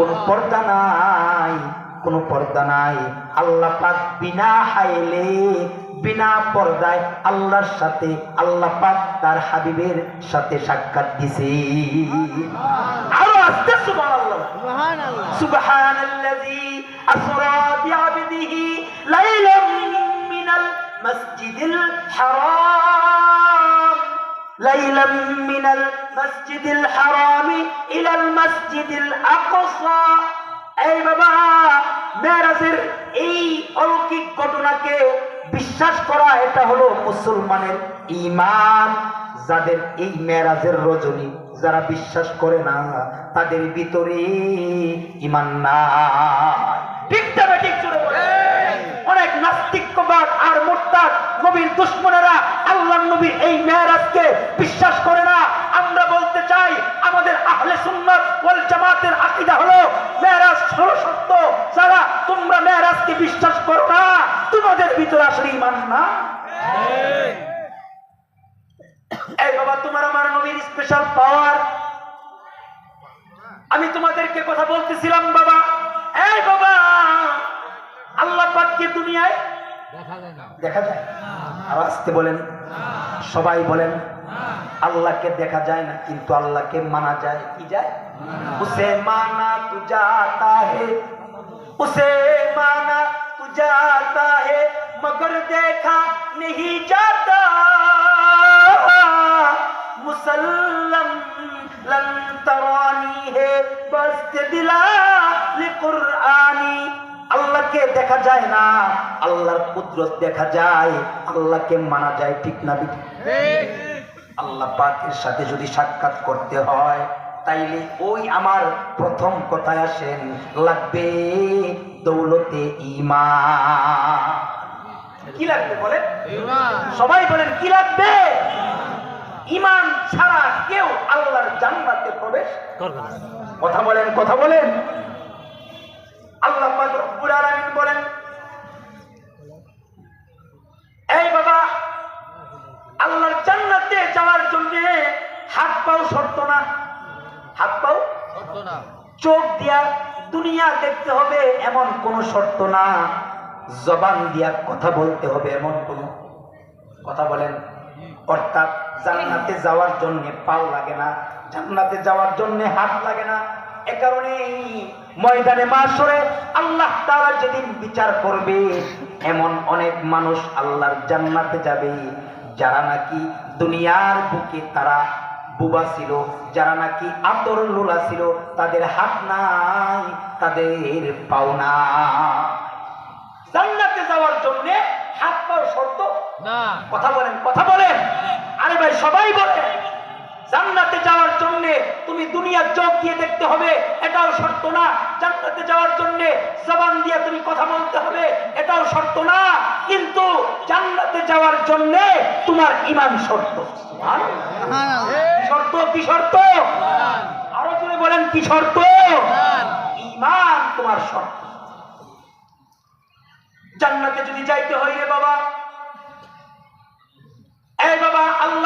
কোনো পর্দা নাই কোনো পর্দা নাই। আল্লাহ পাক বিনা হাইলে বিনা পর্দায় আল্লাহর সাথে আল্লাহ পাক তার হাবিবের সাথে সাক্ষাৎ দিছে। আরও আস্তে সুবহানাল্লাহ। সুবহানাল্লাযী আসরা হারাম। ليلا من المسجد الحرام إلى المسجد الأقصى এই বাবা মেরাজের এই অলৌকিক ঘটনাকে বিশ্বাস করা এটা হলো মুসলমানের ঈমান যাদের এই মেরাজের রজনী যারা বিশ্বাস করে না তাদের ভিতরে ইমান নাই ঠিক তবে ঠিক জোরে বলে। অনেক নাস্তিকবাদ আর মোরতাদ নবীর দুশ্মনেরা আল্লাহ নবীর এই মেয়েরাজকে বিশ্বাস করে না। আমরা বলতে চাই, আমাদের আহলে সুন্নাত ওয়াল জামাতের আকীদা হলো মেয়েরাজ হলো সত্য। যারা তোমরা মেয়েরাজকে বিশ্বাস করো না, তোমাদের ভিতরে আসলে ইমান না। এই বাবা, তোমার আমার নবীর স্পেশাল পাওয়ার আমি তোমাদেরকে কথা বলতেছিলাম, বাবা। এই বাবা, আল্লাহ পাককে দুনিয়ায় দেখা যায় আর আসতে বলেন। সবাই বলেন, আল্লাহকে দেখা যায় না, কিন্তু আল্লাহকে মানা যায়। কি যায়? উসে মানা তু হে। উসে মানা তু হে, মগর দেখা নেহি আল্লাহকে দেখা যায় না, আল্লাহর কুদরত দেখা যায়, আল্লাহকে মানা যায়, ঠিক না? আল্লাহ পাকের সাথে যদি সাক্ষাৎ করতে হয়, তাইলে ওই আমার প্রথম কথায় আসেন, লাগবে দৌলতে ইমা কি লাগবে বলেন? সবাই বলেন, কি লাগবে? ইমান ছাড়া কেউ আল্লাহর জান্নাতে প্রবেশ কথা বলেন কথা বলেন। আল্লাহ বলেন এই বাবা আল্লাহর জান্নাতে যাওয়ার জন্য হাত পাও শর্ত না। হাত পাও? না। চোখ দিয়া দুনিয়া দেখতে হবে এমন কোন শর্ত না। জবান দিয়া কথা বলতে হবে এমন কোন। কথা বলেন। অর্থাৎ জান্নাতে যাওয়ার জন্য পাও লাগে না জান্নাতে যাওয়ার জন্য হাত লাগে না। এ কারণে ময়দানে মাসরে আল্লাহ তাআলা যেদিন বিচার করবে এমন অনেক মানুষ আল্লাহর জান্নাতে যাবে যারা নাকি দুনিয়ার বুকে তারা বুবা ছিল যারা নাকি আতর লোলা ছিল তাদের হাত নাই তাদের পাওনা জান্নাতে যাওয়ার জন্য হাত পাও শর্ত? কথা বলেন কথা বলেন। আরে ভাই সবাই বলে জান্নাতে যাওয়ার জন্য তুমি দুনিয়ার চোখ দিয়ে দেখতে হবে এটাও শর্ত না। জান্নাতে যাওয়ার জন্য জবান দিয়ে তুমি কথা বলতে হবে এটাও শর্ত না। কিন্তু জান্নাতে যাওয়ার জন্য তোমার ইমান শর্ত। শর্ত কি শর্ত? আরও জোরে বলেন কি শর্ত? ইমান তোমার শর্ত। জান্নাতে যদি যাইতে হয় রে বাবা এই বাবা আল্লাহ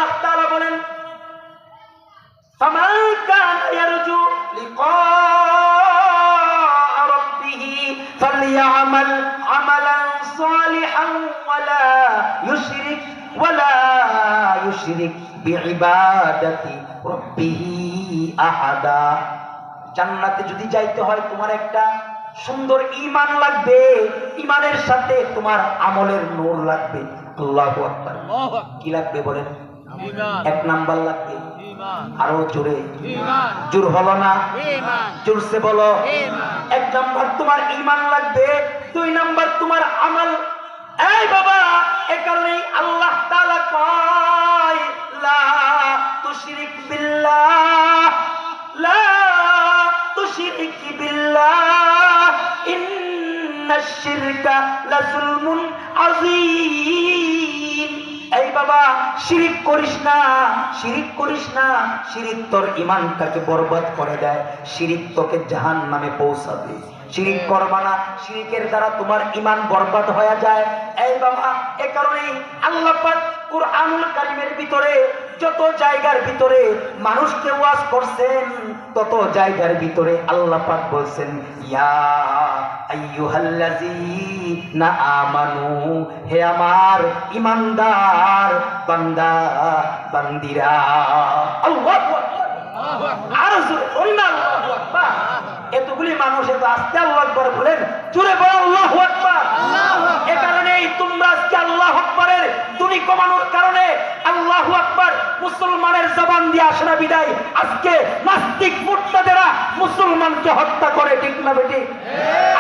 صالحا ولا يشرك ولا يشرك بعبادة ربه أحدا জান্নাতে যদি যাইতে হয় তোমার একটা সুন্দর ইমান লাগবে ইমানের সাথে তোমার আমলের নূর লাগবে আল্লাহু আকবার কি লাগবে বলেন এক নাম্বার লাগবে আরো জোরে জোর হলো না জোরসে বলো এক নাম্বার তোমার ইমান লাগবে দুই নাম্বার তোমার আমল এই বাবা, এ কারণেই আল্লাহ এই বাবা, শিরিক করিস না, শিরিক করিস না, শিরিক তোর ইমানটাকে বরবাদ করে দেয়, শিরিক তোকে জাহান নামে পৌঁছাবে। শিরিক করবা না। শিরিকের দ্বারা তোমার ইমান বরবাদ হয়ে যায়। এই বাবা, এ কারণেই আল্লাহ কুরআনুল কারীমের ভিতরে যত জায়গার ভিতরে মানুষকে ওয়াজ করছেন, তত জায়গার ভিতরে আল্লাহ পাক বলছেন, ইয়া আইয়ুহাল্লাযীনা আমানু, হে আমার ইমানদার বান্দা, বান্দিরা, আল্লাহু আকবার আরও জোরে বলুন না আল্লাহু আকবার। এতগুলি মানুষ এত আস্তে আল্লাহ আকবার বলেন জোরে বল আল্লাহু আকবার! এ কারণেই তোমরা আজকে আল্লাহ আকবরের দুনি কমানোর কারণে আল্লাহু আকবার মুসলমানের জবান দিয়ে আসে না বিদায়। আজকে নাস্তিক মুর্তাদেরা মুসলমানকে হত্যা করে ঠিক না বেটি?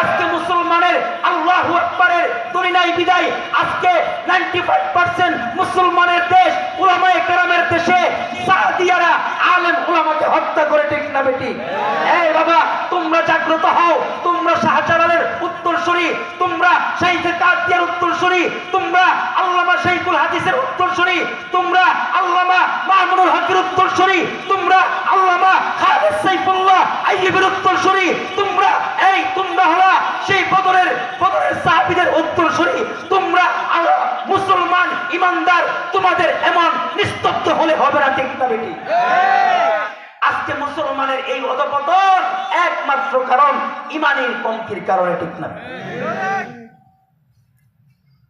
আজকে মুসলমানের আল্লাহু আকবরের দুনি নাই বিদায়। আজকে 95% মুসলমানের দেশ উলামায়ে কেরামের দেশে সাদিয়ারা আলেম উলামাকে হত্যা করে ঠিক না বেটি? তোমরা জাগ্রত হও। তোমরা শাহজালালের উত্তরসূরি, তোমরা শাইখে কাদিয়ার উত্তরসূরি, তোমরা আল্লামা শাইখুল হাদিসের উত্তরসূরি, তোমরা আল্লামা মামুনুল হকের উত্তরসূরি, তোমরা আল্লামা খালিদ সাইফুল্লাহ আইয়ুবের উত্তরসূরি, তোমরা এই তোমরা হলা সেই বদরের বদরের সাহাবীদের উত্তরসূরি, তোমরা মুসলমান ইমানদার, তোমাদের এমন নিস্তব্ধ হলে হবে না ঠিক না বেটি? আজকে মুসলমানের এই অধপতন একমাত্র কারণ ইমানের কমতির কারণে ঠিক না।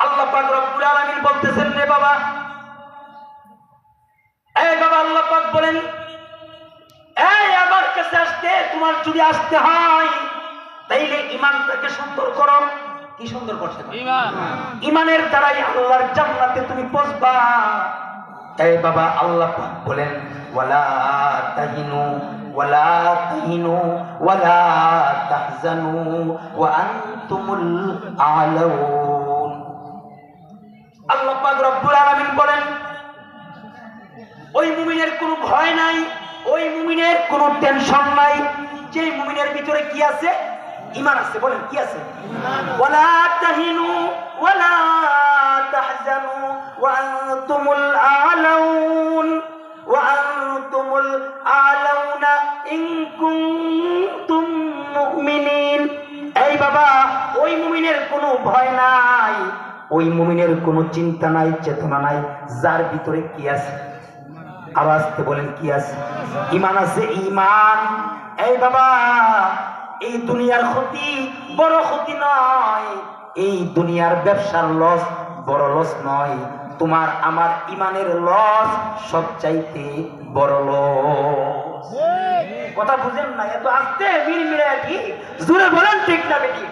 আল্লাহ পাক রব্বুল আলামিন বলতেছেন রে বাবা এই বাবা আল্লাহ পাক বলেন এই আমার কাছে আসতে তোমার যদি আসতে হয়। তাইলে ইমানটাকে সুন্দর করো। কি সুন্দর করছে ইমানের দ্বারাই আল্লাহর জান্নাতে তুমি পৌঁছবা। এই বাবা আল্লাহ পাক বলেন তাহিনু, ওয়ালা তাহিনু, ওয়ালা তাহজানু, ওয়া আনতুমুল আলাউন। আল্লাহ পাক রব্বুল আলামিন বলেন, ওই মুমিনের কোনো ভয় নাই, ওই মুমিনের কোনো টেনশন নাই। যে মুমিনের ভিতরে কি আছে? ইমান আছে, বলেন, কি আছে? ওয়ালা তাহিনু, ওয়ালা তাহজানু, ওয়া আনতুমুল এই বাবা, ওই মুমিনের কোনো ভয় নাই। ওই মুমিনের কোনো চিন্তা নাই, চেতনা নাই। যার ভিতরে কি আছে? বলেন, কি আছে? ইমান আছে? ইমান। এই বাবা, এই দুনিয়ার ক্ষতি বড় ক্ষতি নয়। এই দুনিয়ার ব্যবসার লস বড় লস নয়। তোমার, আমার ইমানের লস সবচাইতে বড় লস। কথা বুঝেন না এত আস্তে মিল মিলে কি? জোরে বলেন ঠিক না বেটি।